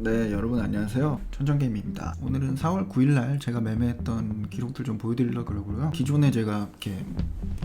네, 여러분 안녕하세요. 천정게임입니다. 오늘은 4월 9일날 제가 매매했던 기록들 좀 보여드리려고 그러고요. 기존에 제가 이렇게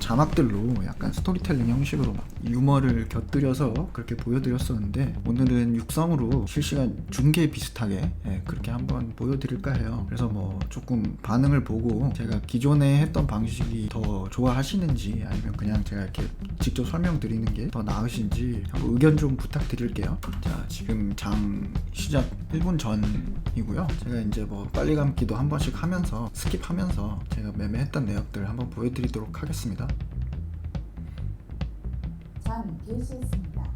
자막들로 약간 스토리텔링 형식으로 막 유머를 곁들여서 그렇게 보여드렸었는데 오늘은 육성으로 실시간 중계 비슷하게 예, 그렇게 한번 보여드릴까 해요. 그래서 뭐 조금 반응을 보고 제가 기존에 했던 방식이 더 좋아하시는지 아니면 그냥 제가 이렇게 직접 설명드리는 게 더 나으신지 한번 의견 좀 부탁드릴게요. 자 지금 장 시작 1분 전이고요 제가 이제 뭐 빨리 감기도 한 번씩 하면서 스킵하면서 제가 매매했던 내역들 한번 보여드리도록 하겠습니다 장 개시했습니다.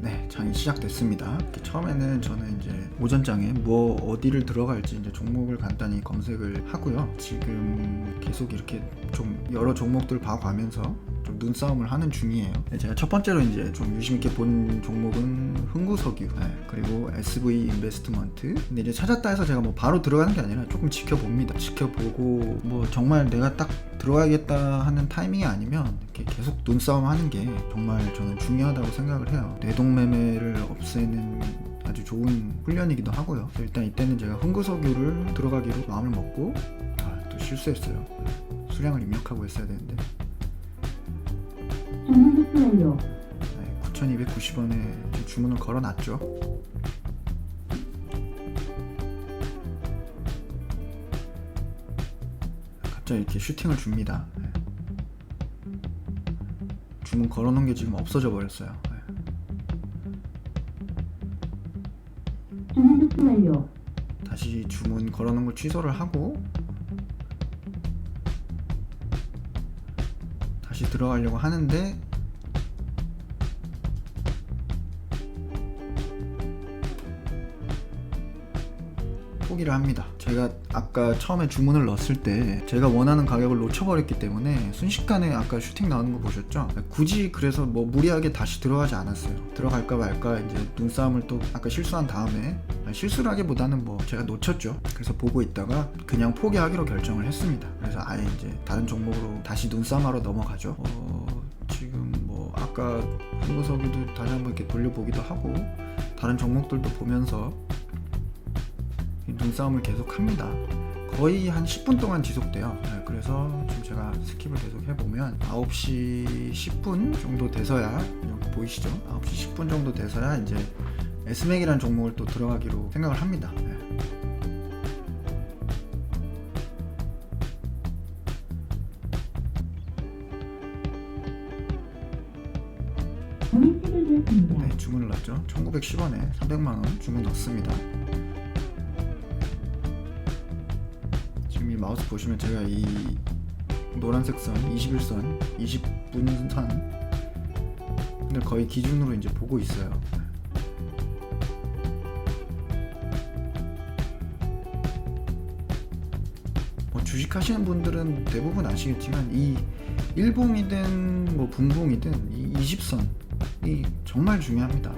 네, 장이 시작됐습니다. 처음에는 저는 이제 오전장에 뭐 어디를 들어갈지 이제 종목을 간단히 검색을 하고요. 지금 계속 이렇게 좀 여러 종목들 봐가면서 좀 눈싸움을 하는 중이에요. 네, 제가 첫 번째로 이제 좀 유심 있게 본 종목은 흥구석유 네, 그리고 SV 인베스트먼트. 근데 이제 찾았다 해서 제가 뭐 바로 들어가는 게 아니라 조금 지켜봅니다. 지켜보고 뭐 정말 내가 딱 들어가야겠다 하는 타이밍이 아니면 이렇게 계속 눈싸움 하는 게 정말 저는 중요하다고 생각을 해요. 뇌동매매를 없애는 아주 좋은 훈련이기도 하고요. 일단 이때는 제가 흥구석유를 들어가기로 마음을 먹고 아, 또 실수했어요. 수량을 입력하고 했어야 되는데 주문 접수 완료. 네, 9,290원에 지금 주문을 걸어놨죠. 갑자기 이렇게 슈팅을 줍니다. 네. 주문 걸어놓은 게 지금 없어져 버렸어요. 네. 주문 접수 완료. 다시 주문 걸어놓은 걸 취소를 하고 다시 들어가려고 하는데 포기를 합니다. 제가 아까 처음에 주문을 넣었을 때 제가 원하는 가격을 놓쳐버렸기 때문에 순식간에 아까 슈팅 나오는 거 보셨죠? 굳이 그래서 뭐 무리하게 다시 들어가지 않았어요. 들어갈까 말까 이제 눈싸움을 또 아까 실수한 다음에 아니, 실수라기보다는 뭐 제가 놓쳤죠. 그래서 보고 있다가 그냥 포기하기로 결정을 했습니다. 그래서 아예 이제 다른 종목으로 다시 눈싸움하러 넘어가죠. 어, 지금 뭐 아까 흥구석이도 다시 한번 이렇게 돌려보기도 하고 다른 종목들도 보면서 이 눈싸움을 계속 합니다. 거의 한 10분 동안 지속돼요. 네, 그래서 지금 제가 스킵을 계속 해보면 9시 10분 정도 돼서야 여기 보이시죠? 9시 10분 정도 돼서야 이제 에스맥이라는 종목을 또 들어가기로 생각을 합니다. 네. 네, 주문을 넣었죠. 1910원에 300만원 주문 넣습니다. 마우스 보시면 제가 이 노란색 선, 21선, 20분 선을 거의 기준으로 이제 보고 있어요. 뭐 주식 하시는 분들은 대부분 아시겠지만 이 일봉이든 뭐 분봉이든 이 20선이 정말 중요합니다.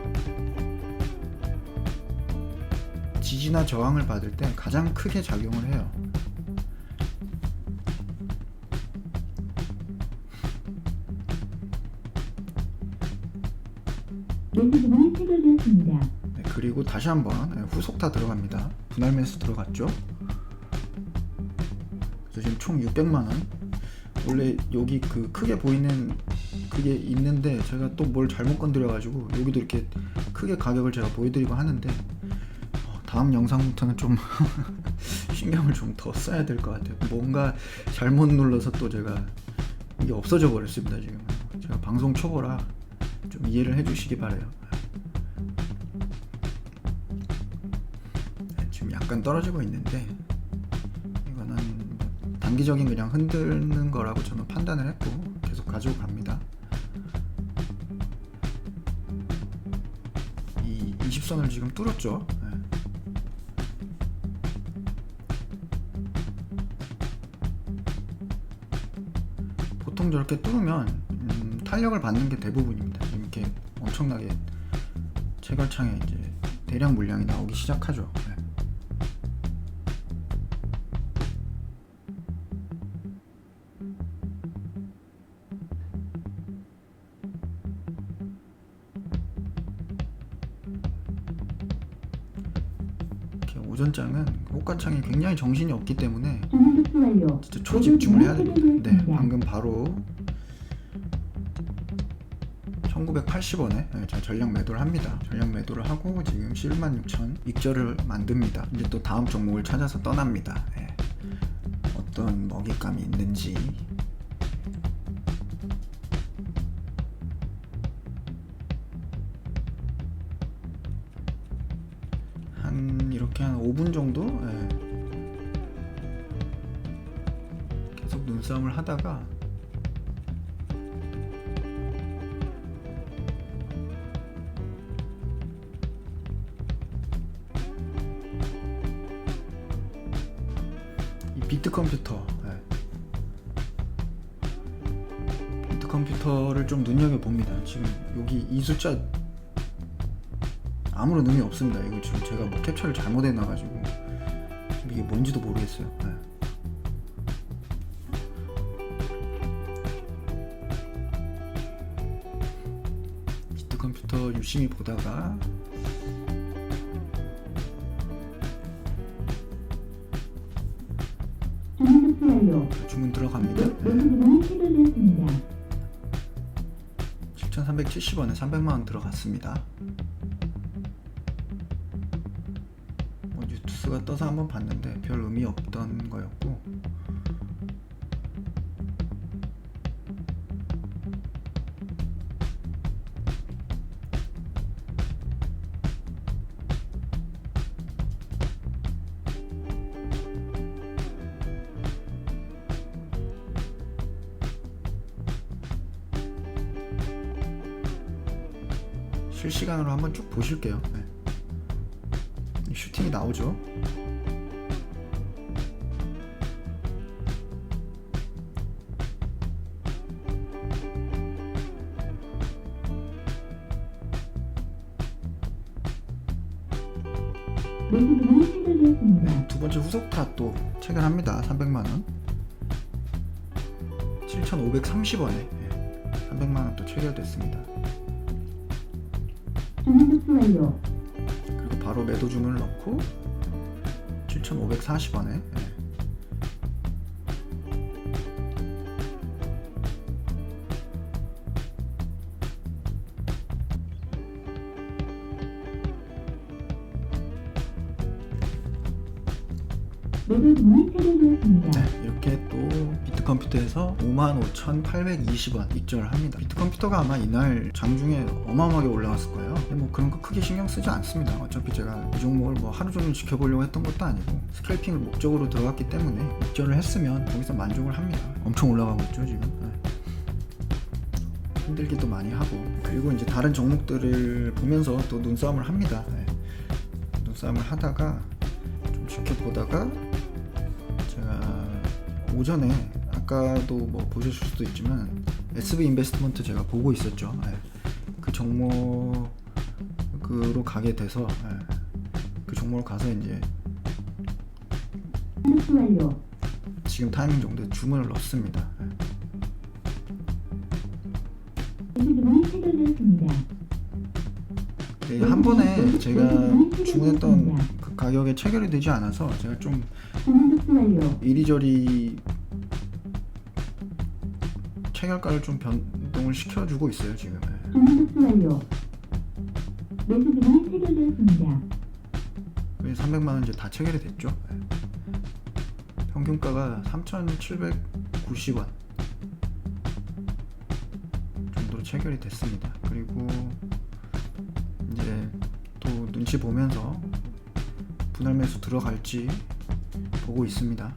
지지나 저항을 받을 때 가장 크게 작용을 해요. 매수 주문이 체결되었습니다. 네, 그리고 다시 한번 네, 후속 다 들어갑니다. 분할 매수 들어갔죠. 그래서 지금 총 600만 원. 원래 여기 그 크게 보이는 그게 있는데 제가 또 뭘 잘못 건드려가지고 여기도 이렇게 크게 가격을 제가 보여드리고 하는데 어, 다음 영상부터는 좀 신경을 좀 더 써야 될 것 같아요. 뭔가 잘못 눌러서 또 제가 이게 없어져 버렸습니다 지금. 제가 방송 초보라 좀 이해를 해주시기 바래요. 네, 지금 약간 떨어지고 있는데 이거는 뭐 단기적인 그냥 흔드는 거라고 저는 판단을 했고 계속 가지고 갑니다. 이 20선을 지금 뚫었죠. 네. 보통 저렇게 뚫으면 음, 탄력을 받는 게 대부분입니다. 엄청나게 체결창에 이제 대량 물량이 나오기 시작하죠. 네. 오전장은 호가창이 굉장히 정신이 없기 때문에 진짜 초집중을 해야 됩니다. 네, 방금 바로 1980원에 제가 전량 매도를 합니다. 전량 매도를 하고 지금 116,000 익절을 만듭니다. 이제 또 다음 종목을 찾아서 떠납니다. 예. 어떤 먹잇감이 있는지 한 이렇게 한 5분 정도 예. 계속 눈싸움을 하다가 비트 컴퓨터 예. 비트 컴퓨터를 좀 눈여겨 봅니다. 지금 여기 이 숫자 아무런 의미 없습니다. 이거 지금 제가 뭐 캡처를 잘못해 놔가지고 이게 뭔지도 모르겠어요. 예. 비트 컴퓨터 유심히 보다가 주문 완료. 주문 들어갑니다. 매수 주문이 체결되었습니다. 7,370원에 300만 원 들어갔습니다. 뭐 뉴스가 떠서 한번 봤는데 별 의미 없던 거였고 실시간으로 한번 쭉 보실게요. 네. 이 슈팅이 나오죠. 네, 두 번째 후속타 또 체결합니다. 300만 원. 7,530원에 300만 원 또 체결됐습니다. 그리고 바로 매도 주문을 넣고 7,540원에 매 비트컴퓨터에서 55,820원 입절을 합니다. 비트컴퓨터가 아마 이날 장중에 어마어마하게 올라갔을 거예요. 뭐 그런 거 크게 신경 쓰지 않습니다. 어차피 제가 이 종목을 뭐 하루 종일 지켜보려고 했던 것도 아니고 스크래핑을 목적으로 들어갔기 때문에 입절을 했으면 거기서 만족을 합니다. 엄청 올라가고 있죠 지금. 네. 힘들기도 많이 하고 그리고 이제 다른 종목들을 보면서 또 눈싸움을 합니다. 네. 눈싸움을 하다가 좀 지켜보다가 제가 오전에 아까도 뭐 보셨을 수도 있지만 SV 인베스트먼트 제가 보고 있었죠. 예. 그 종목으로 가게 돼서 예. 그 종목으로 가서 이제. 지금 타이밍 정도에 주문을 넣습니다. 예. 근데 한 번에 제가 주문했던 그 가격에 체결이 되지 않아서 제가 좀. 이리저리 체결가를 좀 변동을 시켜주고 있어요 지금. 예. 주문 접수 완료. 매수 주문이 체결되었습니다. 그래서 300만 원 이제 다 체결이 됐죠. 네. 평균가가 3,790원 정도로 체결이 됐습니다. 그리고 이제 또 눈치 보면서 분할 매수 들어갈지 보고 있습니다.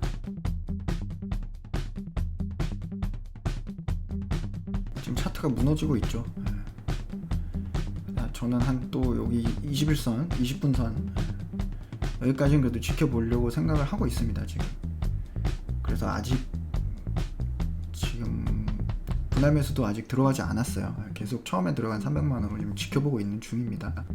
차트가 무너지고 있죠. 네. 아, 저는 한 또 여기 21선, 20분선 여기까지는 그래도 지켜보려고 생각을 하고 있습니다 지금 그래서 아직 지금 분할 매수도 아직 들어가지 않았어요 계속 처음에 들어간 300만 원을 지금 지켜보고 있는 중입니다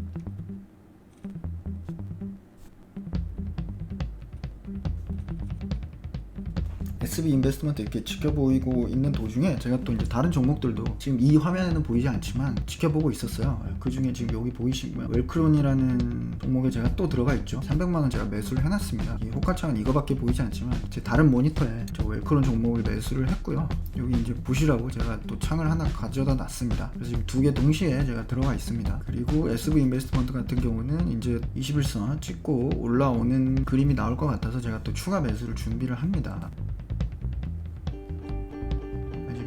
SB 인베스트먼트 이렇게 지켜보이고 있는 도중에 제가 또 이제 다른 종목들도 지금 이 화면에는 보이지 않지만 지켜보고 있었어요. 그 중에 지금 여기 보이시면 웰크론이라는 종목에 제가 또 들어가 있죠. 300만 원 제가 매수를 해놨습니다. 이 호가창은 이거밖에 보이지 않지만 제 다른 모니터에 저 웰크론 종목을 매수를 했고요. 여기 이제 보시라고 제가 또 창을 하나 가져다 놨습니다. 그래서 지금 두 개 동시에 제가 들어가 있습니다. 그리고 SV 인베스트먼트 같은 경우는 이제 21선 찍고 올라오는 그림이 나올 것 같아서 제가 또 추가 매수를 준비를 합니다.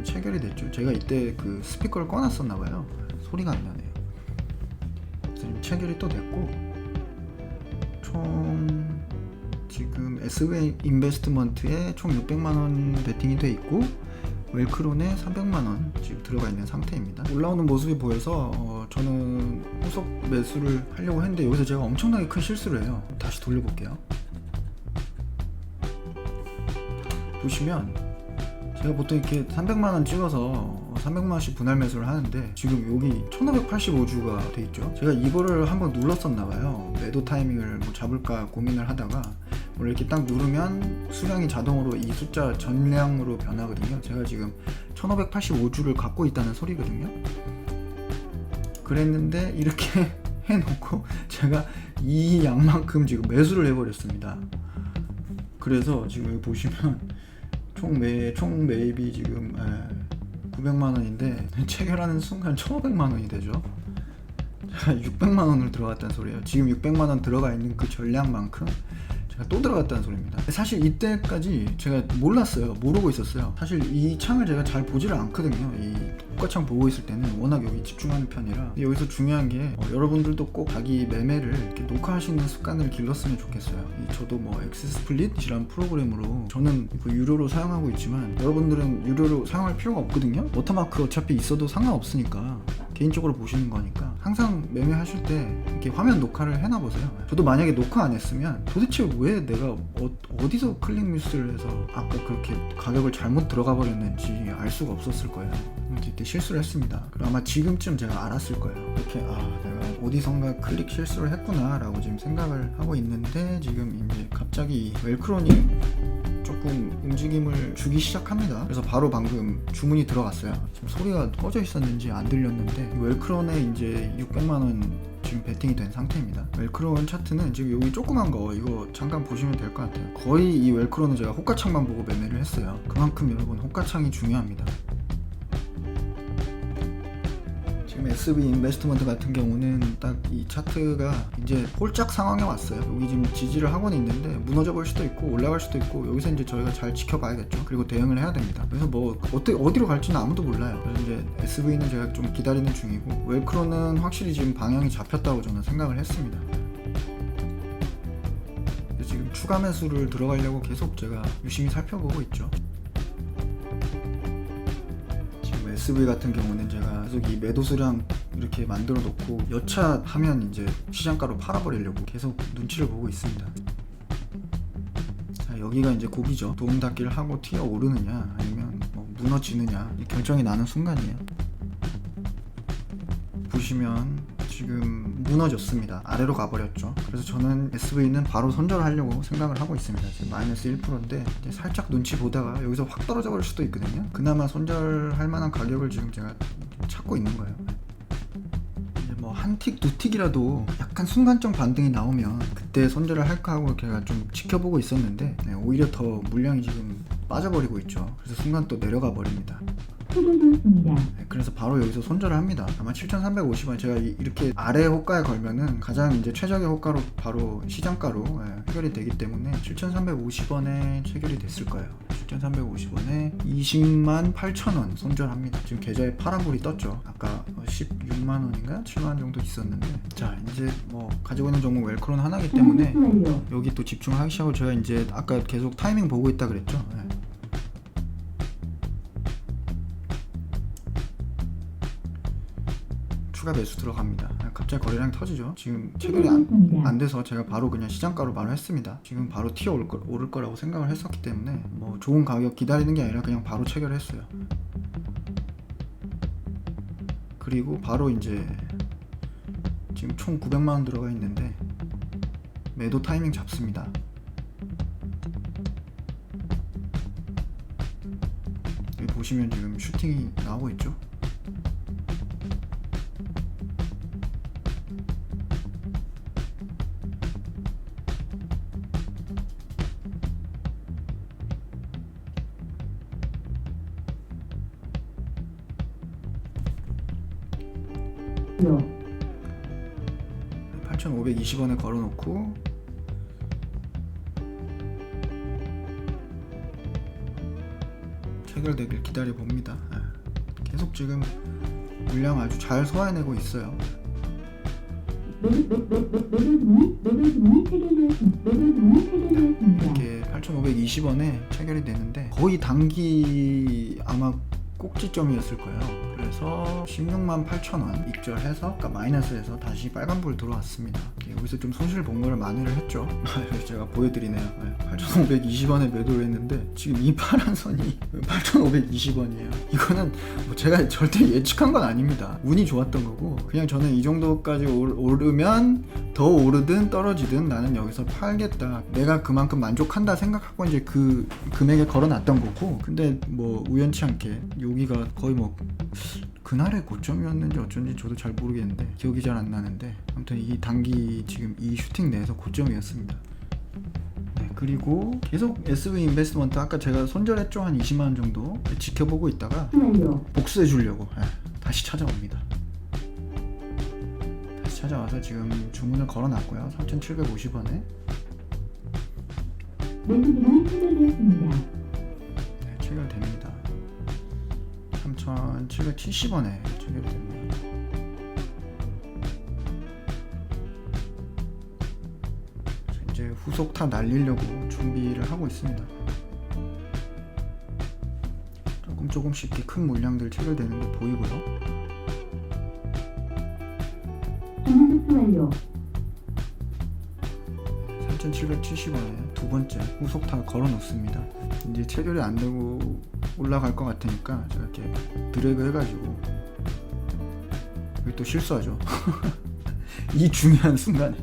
아, 지금 체결이 됐죠. 제가 이때 그 스피커를 꺼놨었나 봐요. 소리가 안 나네요. 지금 체결이 또 됐고 총 지금 SV 인베스트먼트에 총 600만 원 베팅이 돼 있고 웰크론에 300만 원 지금 들어가 있는 상태입니다. 올라오는 모습이 보여서 어, 저는 후속 매수를 하려고 했는데 여기서 제가 엄청나게 큰 실수를 해요. 다시 돌려볼게요. 보시면 제가 보통 이렇게 300만 원 찍어서 300만 원씩 분할 매수를 하는데 지금 여기 1585주가 돼 있죠. 제가 이거를 한번 눌렀었나 봐요. 매도 타이밍을 뭐 잡을까 고민을 하다가 원래 이렇게 딱 누르면 수량이 자동으로 이 숫자 전량으로 변하거든요. 제가 지금 1585주를 갖고 있다는 소리거든요. 그랬는데 이렇게 해놓고 제가 이 양만큼 지금 매수를 해버렸습니다. 그래서 지금 여기 보시면 총 매, 총 매입이 지금 예, 900만 원인데 체결하는 순간 1,500만 원이 되죠. 600만 원을 들어갔다는 소리예요. 지금 600만 원 들어가 있는 그 전량만큼 제가 또 들어갔다는 소리입니다. 사실 이때까지 제가 몰랐어요. 모르고 있었어요. 사실 이 창을 제가 잘 보지를 않거든요. 이 호가창 보고 있을 때는 워낙 여기 집중하는 편이라. 여기서 중요한 게 어, 여러분들도 꼭 자기 매매를 이렇게 녹화하시는 습관을 길렀으면 좋겠어요. 이 저도 뭐 엑스스플릿이라는 프로그램으로 저는 그 유료로 사용하고 있지만 여러분들은 유료로 사용할 필요가 없거든요. 워터마크 어차피 있어도 상관없으니까 개인적으로 보시는 거니까 항상 매매하실 때 이렇게 화면 녹화를 해놔 보세요. 저도 만약에 녹화 안 했으면 도대체 왜 내가 어, 디서 클릭 미스를 해서 아까 그렇게 가격을 잘못 들어가 버렸는지 알 수가 없었을 거예요. 이때 실수를 했습니다. 그리고 아마 지금쯤 제가 알았을 거예요. 이렇게 아 내가 어디선가 클릭 실수를 했구나라고 지금 생각을 하고 있는데 지금 이제 갑자기 이 웰크론이 조금 움직임을 주기 시작합니다. 그래서 바로 방금 주문이 들어갔어요. 지금 소리가 꺼져 있었는지 안 들렸는데 이 웰크론에 이제 600만 원 지금 베팅이 된 상태입니다. 웰크론 차트는 지금 여기 조그만 거 이거 잠깐 보시면 될 것 같아요. 거의 이 웰크론은 제가 호가창만 보고 매매를 했어요. 그만큼 여러분 호가창이 중요합니다. 지금 SB 인베스트먼트 같은 경우는 딱 이 차트가 이제 홀짝 상황에 왔어요. 여기 지금 지지를 하고는 있는데 무너져 볼 수도 있고 올라갈 수도 있고 여기서 이제 저희가 잘 지켜봐야겠죠. 그리고 대응을 해야 됩니다. 그래서 뭐 어떻게 어디로 갈지는 아무도 몰라요. 그래서 이제 SV는 제가 좀 기다리는 중이고 웰크로는 확실히 지금 방향이 잡혔다고 저는 생각을 했습니다. 지금 추가 매수를 들어가려고 계속 제가 유심히 살펴보고 있죠. SV 같은 경우는 제가 계속 이 매도 수량 이렇게 만들어 놓고 여차하면 이제 시장가로 팔아버리려고 계속 눈치를 보고 있습니다. 자 여기가 이제 고비죠. 도움 닫기를 하고 튀어 오르느냐 아니면 뭐 무너지느냐 이 결정이 나는 순간이에요. 보시면 지금 무너졌습니다. 아래로 가버렸죠. 그래서 저는 SV는 바로 손절하려고 생각을 하고 있습니다. 지금 마이너스 1%인데 이제 살짝 눈치 보다가 여기서 확 떨어져 버릴 수도 있거든요. 그나마 손절할 만한 가격을 지금 제가 찾고 있는 거예요. 뭐한 틱, 두 틱이라도 약간 순간적 반등이 나오면 그때 손절을 할까 하고 제가 좀 지켜보고 있었는데 네, 오히려 더 물량이 지금 빠져버리고 있죠. 그래서 순간 또 내려가 버립니다. 네, 그래서 바로 여기서 손절을 합니다. 아마 7,350원 제가 이- 이렇게 아래 호가에 걸면은 가장 이제 최적의 호가로 바로 시장가로 예, 해결이 되기 때문에 7,350원에 체결이 됐을 거예요. 7,350원에 20만 8천 원 손절합니다. 지금 계좌에 파란불이 떴죠. 아까 16만 원인가 7만 원 정도 있었는데 자 이제 뭐 가지고 있는 종목 웰크론 하나기 때문에 완료. 여기 또 집중하기 시작하고 제가 이제 아까 계속 타이밍 보고 있다 그랬죠. 네. 추가 매수 들어갑니다. 갑자기 거래량이 터지죠. 지금 체결이 안, 안 돼서 제가 바로 그냥 시장가로 바로 했습니다. 지금 바로 튀어 오를, 거, 오를 거라고 생각을 했었기 때문에 뭐 좋은 가격 기다리는 게 아니라 그냥 바로 체결했어요. 그리고 바로 이제 지금 총 900만 원 들어가 있는데 매도 타이밍 잡습니다. 보시면 지금 슈팅이 나오고 있죠. 8,520원에 걸어놓고 체결되길 기다려 봅니다. 예. 계속 지금 물량 아주 잘 소화해내고 있어요. 이렇게 8,520원에 체결이 되는데 거의 단기 아마 꼭지점이었을 거예요. 그래서 16만 8천원 익절해서 아까 마이너스에서 다시 빨간불 들어왔습니다. 이렇게 여기서 좀 손실 본 거를 만회를 했죠. 제가 보여드리네요. 8,520원에 매도를 했는데 지금 이 파란 선이 8,520원이에요. 이거는 뭐 제가 절대 예측한 건 아닙니다. 운이 좋았던 거고 그냥 저는 이 정도까지 올- 오르면 더 오르든 떨어지든 나는 여기서 팔겠다. 내가 그만큼 만족한다 생각하고 이제 그 금액에 걸어놨던 거고. 근데 뭐 우연치 않게 여기가 거의 뭐 그날의 고점이었는지 어쩐지 저도 잘 모르겠는데 기억이 잘 안 나는데 아무튼 이 단기 지금 이 슈팅 내에서 고점이었습니다. 네, 그리고 계속 SV 인베스트먼트 아까 제가 손절했죠 한 20만 원 정도 지켜보고 있다가. 복수해 주려고 예, 다시 찾아옵니다. 다시 찾아와서 지금 주문을 걸어놨고요. 3,750원에 매도 주문이 체결되었습니다. 네, 체결됩니다. 3,770원에 체결이 됩니다. 이제 후속 타 날리려고 준비를 하고 있습니다. 조금 조금씩 큰 물량들 체결되는 게 보이고요. 3,770원에 두 번째 후속타 걸어 놓습니다. 이제 체결이 안 되고 올라갈 것 같으니까 제가 이렇게 드래그 해가지고 또 실수하죠. 이 중요한 순간에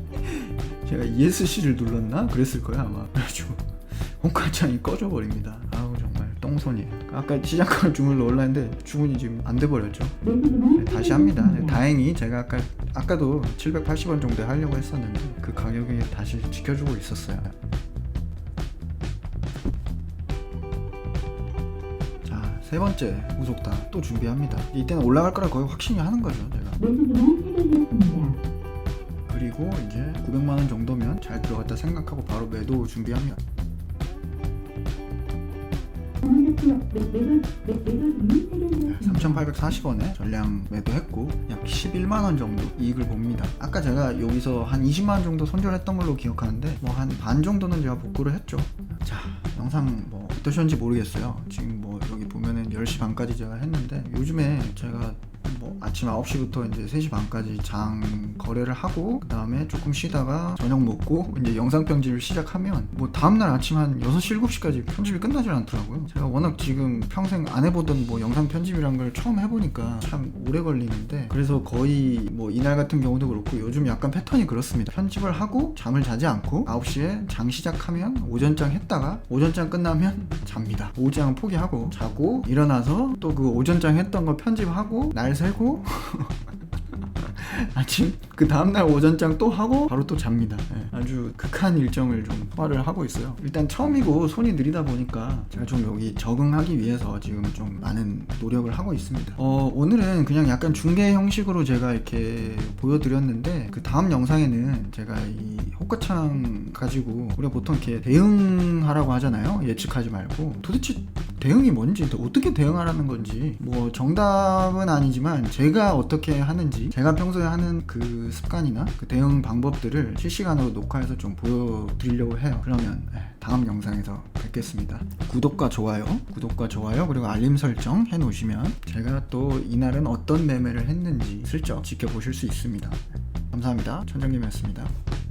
제가 ESC를 눌렀나 그랬을 거예요 아마. 그래가지고 홍가창이 꺼져 버립니다. 아우 정말 똥손이. 아까 시작할 주문을 올랐는데 주문이 지금 안 돼 버렸죠. 매도 주문이 네, 다시 합니다. 네. 다행히 제가 아까 아까도 780원 정도에 하려고 했었는데 그 가격에 다시 지켜주고 있었어요. 자, 세 번째 후속타 또 준비합니다. 이때는 올라갈 거라 거의 확신이 하는 거죠, 제가. 그리고 이제 900만 원 정도면 잘 들어갔다 생각하고 바로 매도 준비합니다. 3,840원에 전량 매도했고 약 11만 원 정도 이익을 봅니다. 아까 제가 여기서 한 20만 원 정도 손절했던 걸로 기억하는데 뭐 한 반 정도는 제가 복구를 했죠. 자, 영상 뭐 어떠셨는지 모르겠어요. 지금 뭐 여기 보면은 10시 반까지 제가 했는데 요즘에 제가 뭐 아침 9시부터 이제 3시 반까지 장 거래를 하고 그다음에 조금 쉬다가 저녁 먹고 이제 영상 편집을 시작하면 뭐 다음날 아침 한 6시 7시까지 편집이 끝나질 않더라고요. 제가 워낙 지금 평생 안 해보던 뭐 영상 편집이란 걸 처음 해보니까 참 오래 걸리는데 그래서 거의 뭐 이날 같은 경우도 그렇고 요즘 약간 패턴이 그렇습니다. 편집을 하고 잠을 자지 않고 9시에 장 시작하면 오전장 했다가 오전장 끝나면 잡니다. 오후장 포기하고 자고 일어나서 또 그 오전장 했던 거 편집하고 날 새고 아침 그 다음날 오전장 또 하고 바로 또 잡니다. 예, 아주 극한 일정을 좀 소화를 하고 있어요. 일단 처음이고 손이 느리다 보니까 제가 좀 여기 적응하기 위해서 지금 좀 많은 노력을 하고 있습니다. 어, 오늘은 그냥 약간 중계 형식으로 제가 이렇게 보여드렸는데 그 다음 영상에는 제가 이 호가창 가지고 우리가 보통 이렇게 대응하라고 하잖아요. 예측하지 말고 도대체 대응이 뭔지 어떻게 대응하라는 건지. 뭐 정답은 아니지만 제가 어떻게 하는지 제가 평소에 하는 그 습관이나 그 대응 방법들을 실시간으로 녹화해서 좀 보여드리려고 해요. 그러면 네, 다음 영상에서 뵙겠습니다. 구독과 좋아요 구독과 좋아요 그리고 알림 설정 해 놓으시면 제가 또 이날은 어떤 매매를 했는지 슬쩍 지켜보실 수 있습니다. 감사합니다. 천정님이었습니다